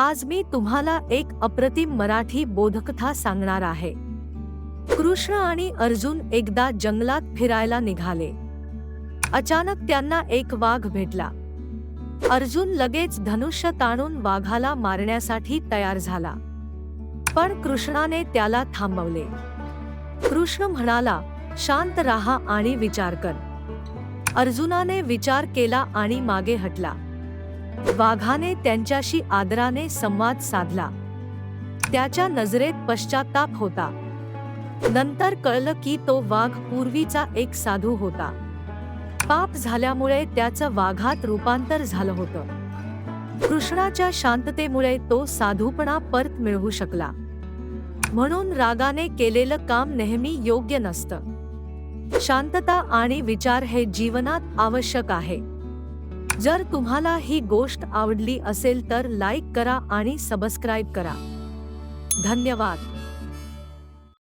आज मी तुम्हाला एक अप्रतिम मराठी बोधकथा सांगणार आहे. कृष्ण आणि अर्जुन एकदा जंगलात फिरायला निघाले. अचानक त्यांना एक वाघ भेटला. अर्जुन लगेच धनुष्य ताणून वाघाला मारण्यासाठी तयार झाला. पण कृष्णाने त्याला थांबवले. कृष्ण म्हणाला शांत राहा आणि विचार कर. अर्जुनाने विचार केला आणि मागे हटला. वाघाने त्यांच्याशी आदराने संवाद साधला. त्याच्या नजरेत पश्चाताप होता. नंतर कळलं की तो वाघ पूर्वीचा एक साधू होता. पाप झाल्यामुळे त्याचं वाघात रूपांतर झालं होतं. कृष्णाच्या शांततेमुळे तो साधूपणा परत मिळवू शकला. म्हणून रागाने केलेलं काम नेहमी योग्य नसतं. शांतता आणि विचार हे जीवनात आवश्यक आहे. जर तुम्हाला ही गोष्ट आवडली असेल तर लाईक करा आणि सबस्क्राईब करा. धन्यवाद.